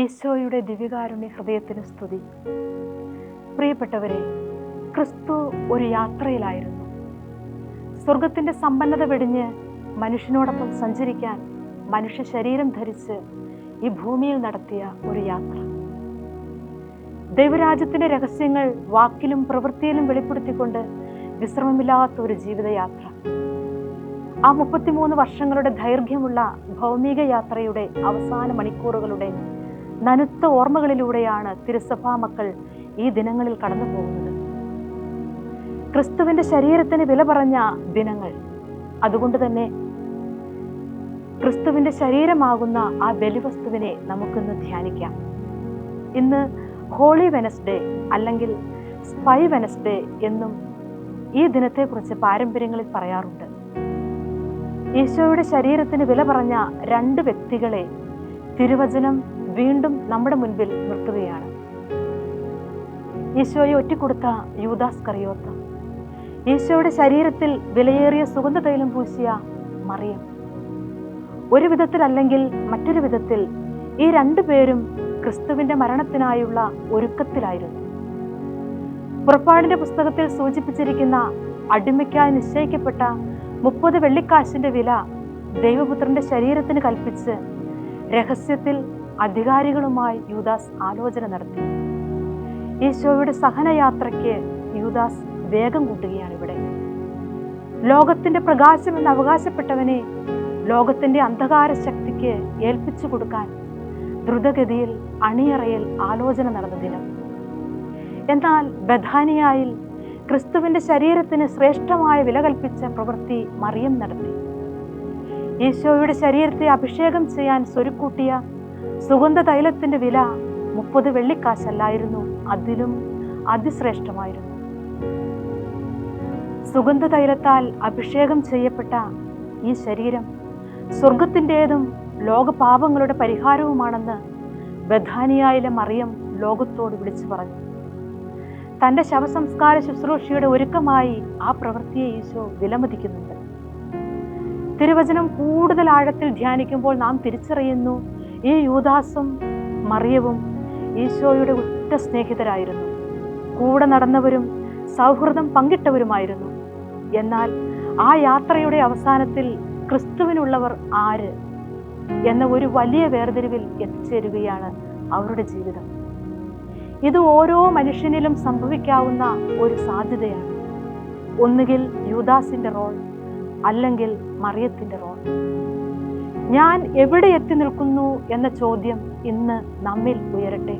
ഈശോയുടെ ദിവ്യകാരുണ്യ ഹൃദയത്തിന് സ്തുതി. പ്രിയപ്പെട്ടവരെ ക്രിസ്തു ഒരു യാത്രയിലായിരുന്നു. സ്വർഗത്തിന്റെ സമ്പന്നത വെടിഞ്ഞ് മനുഷ്യനോടൊപ്പം സഞ്ചരിക്കാൻ മനുഷ്യ ശരീരം ധരിച്ച് ഈ ഭൂമിയിൽ നടത്തിയ ഒരു യാത്ര. ദൈവരാജ്യത്തിന്റെ രഹസ്യങ്ങൾ വാക്കിലും പ്രവൃത്തിയിലും വെളിപ്പെടുത്തിക്കൊണ്ട് വിശ്രമമില്ലാത്ത ഒരു ജീവിതയാത്ര. ആ മുപ്പത്തിമൂന്ന് വർഷങ്ങളുടെ ദൈർഘ്യമുള്ള ഭൗമിക യാത്രയുടെ അവസാന മണിക്കൂറുകളുടെ നനുത്ത ഓർമ്മകളിലൂടെയാണ് തിരുസഭാ മക്കൾ ഈ ദിനങ്ങളിൽ കടന്നു പോകുന്നത്. ക്രിസ്തുവിന്റെ ശരീരത്തിന് വില പറഞ്ഞ ദിനങ്ങൾ. അതുകൊണ്ട് തന്നെ ക്രിസ്തുവിന്റെ ശരീരമാകുന്ന ആ ബലിവസ്തുവിനെ നമുക്കിന്ന് ധ്യാനിക്കാം. ഇന്ന് ഹോളി വെനസ്ഡേ അല്ലെങ്കിൽ സ്പൈ വെനസ്ഡേ എന്നും ഈ ദിനത്തെക്കുറിച്ച് പാരമ്പര്യങ്ങളിൽ പറയാറുണ്ട്. ഈശോയുടെ ശരീരത്തിന് വില പറഞ്ഞ രണ്ട് വ്യക്തികളെ തിരുവചനം വീണ്ടും നമ്മുടെ മുൻപിൽ നിർത്തുകയാണ് ഈശോയെ ഒറ്റിക്കൊടുത്ത യൂദാസ് കറിയോത്ത. ഈശോയുടെ ശരീരത്തിൽ വിലയേറിയ സുഗന്ധ തൈലം പൂശിയ മറിയം. ഒരു വിധത്തിലല്ലെങ്കിൽ മറ്റൊരു വിധത്തിൽ ഈ രണ്ടു പേരും ക്രിസ്തുവിന്റെ മരണത്തിനായുള്ള ഒരുക്കത്തിലായിരുന്നു. പുറപ്പാടിന്റെ പുസ്തകത്തിൽ സൂചിപ്പിച്ചിരിക്കുന്ന അടിമയ്ക്കായി നിശ്ചയിക്കപ്പെട്ട മുപ്പത് വെള്ളിക്കാശിന്റെ വില ദൈവപുത്രന്റെ ശരീരത്തിന് കൽപ്പിച്ച് രഹസ്യത്തിൽ അധികാരികളുമായി യൂദാസ് ആലോചന നടത്തി. ഈശോയുടെ സഹനയാത്രയ്ക്ക് യൂദാസ് വേഗം കൂട്ടുകയാണ് ഇവിടെ. ലോകത്തിന്റെ പ്രകാശം എന്ന് അവകാശപ്പെട്ടവനെ ലോകത്തിന്റെ അന്ധകാര ശക്തിക്ക് ഏൽപ്പിച്ചു കൊടുക്കാൻ ദ്രുതഗതിയിൽ അണിയറയിൽ ആലോചന നടന്ന ദിനം. എന്നാൽ ബഥാനിയായിൽ ക്രിസ്തുവിന്റെ ശരീരത്തിന് ശ്രേഷ്ഠമായ വില കൽപ്പിച്ച പ്രവൃത്തി മറിയം നടത്തി. ഈശോയുടെ ശരീരത്തെ അഭിഷേകം ചെയ്യാൻ സ്വരുക്കൂട്ടിയ സുഗന്ധ തൈലത്തിന്റെ വില മുപ്പത് വെള്ളിക്കാശല്ലായിരുന്നു. അതിലും അതിശ്രേഷ്ഠമായിരുന്നു. സുഗന്ധ തൈലത്താൽ അഭിഷേകം ചെയ്യപ്പെട്ട ഈ ശരീരം സ്വർഗത്തിന്റെതും ലോകപാപങ്ങളുടെ പരിഹാരവുമാണെന്ന് ബഥാനിയായിലെ മറിയം ലോകത്തോട് വിളിച്ചു പറഞ്ഞു. തന്റെ ശവസംസ്കാര ശുശ്രൂഷയുടെ ഒരുക്കമായി ആ പ്രവൃത്തിയെ ഈശോ വിലമതിക്കുന്നുണ്ട്. തിരുവചനം കൂടുതൽ ആഴത്തിൽ ധ്യാനിക്കുമ്പോൾ നാം തിരിച്ചറിയുന്നു ഈ യൂദാസും മറിയവും ഈശോയുടെ ഉറ്റ സ്നേഹിതരായിരുന്നു. കൂടെ നടന്നവരും സൗഹൃദം പങ്കിട്ടവരുമായിരുന്നു. എന്നാൽ ആ യാത്രയുടെ അവസാനത്തിൽ ക്രിസ്തുവിനുള്ളവർ ആര് എന്ന ഒരു വലിയ വേർതിരിവിൽ എത്തിച്ചേരുകയാണ് അവരുടെ ജീവിതം. ഇത് ഓരോ മനുഷ്യനിലും സംഭവിക്കാവുന്ന ഒരു സാധ്യതയാണ്. ഒന്നുകിൽ യൂദാസിന്റെ റോൾ അല്ലെങ്കിൽ മറിയത്തിന്റെ റോൾ. ഞാൻ എവിടെ എത്തി നിൽക്കുന്നു എന്ന ചോദ്യം ഇന്ന് നമ്മിൽ ഉയരട്ടെ.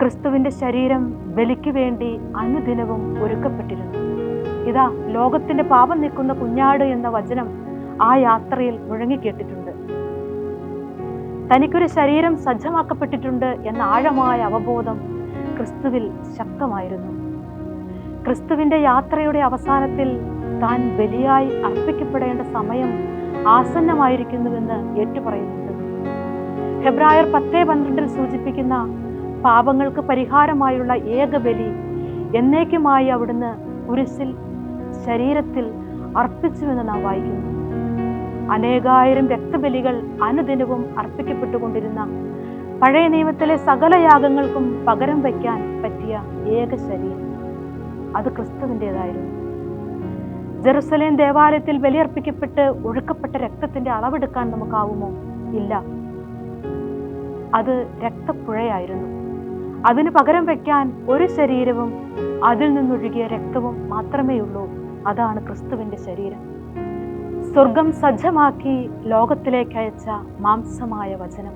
ക്രിസ്തുവിന്റെ ശരീരം ബലിക്ക് വേണ്ടി അനുദിനവും ഒരുക്കപ്പെട്ടിരുന്നു. ഇതാ ലോകത്തിന്റെ പാപം നിൽക്കുന്ന കുഞ്ഞാട് എന്ന വചനം ആ യാത്രയിൽ മുഴങ്ങിക്കേട്ടിട്ടുണ്ട്. തനിക്കൊരു ശരീരം സജ്ജമാക്കപ്പെട്ടിട്ടുണ്ട് എന്ന ആഴമായ അവബോധം ക്രിസ്തുവിൽ ശക്തമായിരുന്നു. ക്രിസ്തുവിന്റെ യാത്രയുടെ അവസാനത്തിൽ താൻ ബലിയായി അർപ്പിക്കപ്പെടേണ്ട സമയം ആസന്നമായിരിക്കുന്നുവെന്ന് ഏറ്റുപറയുന്നുണ്ട്. ഹെബ്രായർ പത്തേ പന്ത്രണ്ടിൽ സൂചിപ്പിക്കുന്ന പാപങ്ങൾക്ക് പരിഹാരമായുള്ള ഏക ബലി എന്നേക്കുമായി അവിടുന്ന് കുരിശിൽ ശരീരത്തിൽ അർപ്പിച്ചുവെന്ന് നാം വായിക്കുന്നു. അനേകായിരം രക്തബലികൾ അനുദിനവും അർപ്പിക്കപ്പെട്ടുകൊണ്ടിരുന്ന പഴയ നിയമത്തിലെ സകല യാഗങ്ങൾക്കും പകരം വയ്ക്കാൻ പറ്റിയ ഏക ശരീരം. അത് ക്രിസ്തുവിന്റെതായിരുന്നു. ജെറുസലേം ദേവാലയത്തിൽ ബലിയർപ്പിക്കപ്പെട്ട് ഒഴുക്കപ്പെട്ട രക്തത്തിന്റെ അളവെടുക്കാൻ നമുക്കാവുമോ? ഇല്ല. അത് രക്തപ്പുഴയായിരുന്നു. അതിന് പകരം വയ്ക്കാൻ ഒരു ശരീരവും അതിൽ നിന്നൊഴുകിയ രക്തവും മാത്രമേ ഉള്ളൂ അതാണ് ക്രിസ്തുവിന്റെ ശരീരം. സ്വർഗം സജ്ജമാക്കി ലോകത്തിലേക്ക് അയച്ച മാംസമായ വചനം.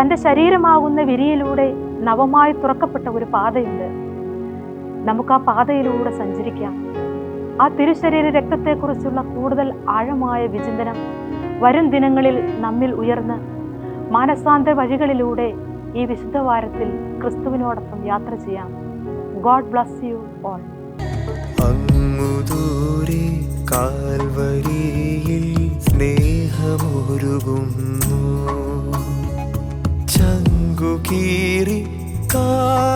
തന്റെ ശരീരമാകുന്ന വിരിയിലൂടെ നവമായി തുറക്കപ്പെട്ട ഒരു പാതയുണ്ട്. നമുക്ക് ആ പാതയിലൂടെ സഞ്ചരിക്കാം. ആ തിരുശരീര രക്തത്തെക്കുറിച്ചുള്ള കൂടുതൽ ആഴമായ വിചിന്തനം വരും ദിനങ്ങളിൽ നമ്മിൽ ഉയർന്ന് മാനസാന്ത വഴികളിലൂടെ ഈ വിശുദ്ധ വാരത്തിൽ ക്രിസ്തുവിനോടൊപ്പം യാത്ര ചെയ്യാം. ഗോഡ് ബ്ലസ് യു ഓൾ അങ്ങു ദൂരെ കാൽവരിയിൽ സ്നേഹമൊരുകുന്നു. ചങ്കുകീറി കീഴടങ്ങി